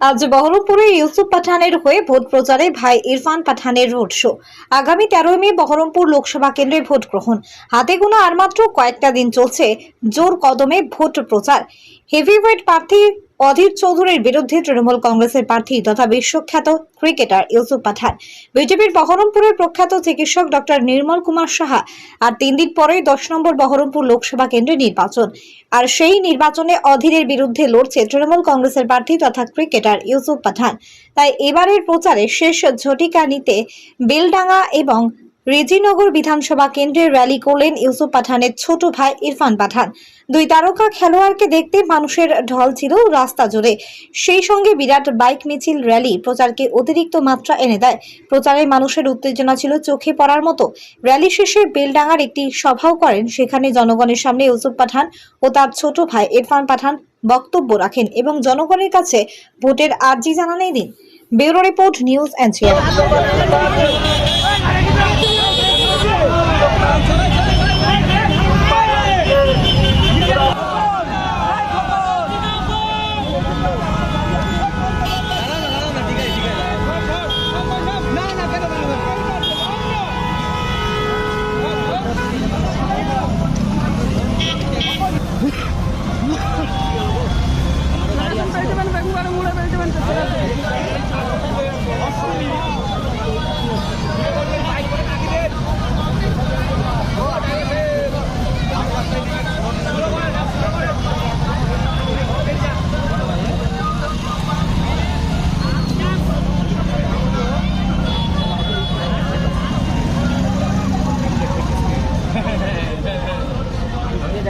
আজ বহরমপুরে ইউসুফ পাঠানের হয়ে ভোট প্রচারে ভাই ইরফান পাঠানের রোড শো। আগামী তেরোই মে বহরমপুর লোকসভা কেন্দ্রে ভোট গ্রহণ। হাতে গোনা আর মাত্র কয়েকটা দিন চলছে জোর কদমে ভোট প্রচার। হেভিওয়েট প্রার্থী অধীর চৌধুরীর বিরুদ্ধে তৃণমূল কংগ্রেসের প্রার্থী তথা বিশ্বখ্যাত ক্রিকেটার ইউসুফ পাঠান। বিজেপির বহরমপুরের প্রখ্যাত চিকিৎসক ডক্টর নির্মল কুমার সাহা আর তিন দিন পরেই দশ নম্বর বহরমপুর লোকসভা কেন্দ্রে নির্বাচন। আর সেই নির্বাচনে অধীরের বিরুদ্ধে লড়ছে তৃণমূল কংগ্রেসের প্রার্থী তথা ক্রিকেটার ইউসুফ পাঠান। তাই এবারের প্রচারে শেষ ঝটিকা নিতে বেলডাঙ্গা এবং রেজিনগর বিধানসভা কেন্দ্রে র্যালি করলেন ইউসুফ পাঠানের ছোট ভাই ইরফান পাঠান। দুই তারকা খেলোয়াড়কে দেখতে মানুষের ঢল ছিল রাস্তা জুড়ে। সেই সঙ্গে বিরাট বাইক মিছিল র্যালি প্রচারকে অতিরিক্ত মাত্রা এনে দেয়। প্রচারে মানুষের উত্তেজনা ছিল চোখে পড়ার মতো। র্যালি শেষে বেলডাঙ্গার একটি সভাও করেন। সেখানে জনগণের সামনে ইউসুফ পাঠান ও তার ছোট ভাই ইরফান পাঠান বক্তব্য রাখেন এবং জনগণের কাছে ভোটের আর্জি জানান দিন ব্যুরো রিপোর্ট নিউজ এনসিআর।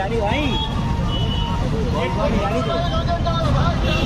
ગાડી વાઈ ગાડી ગાડી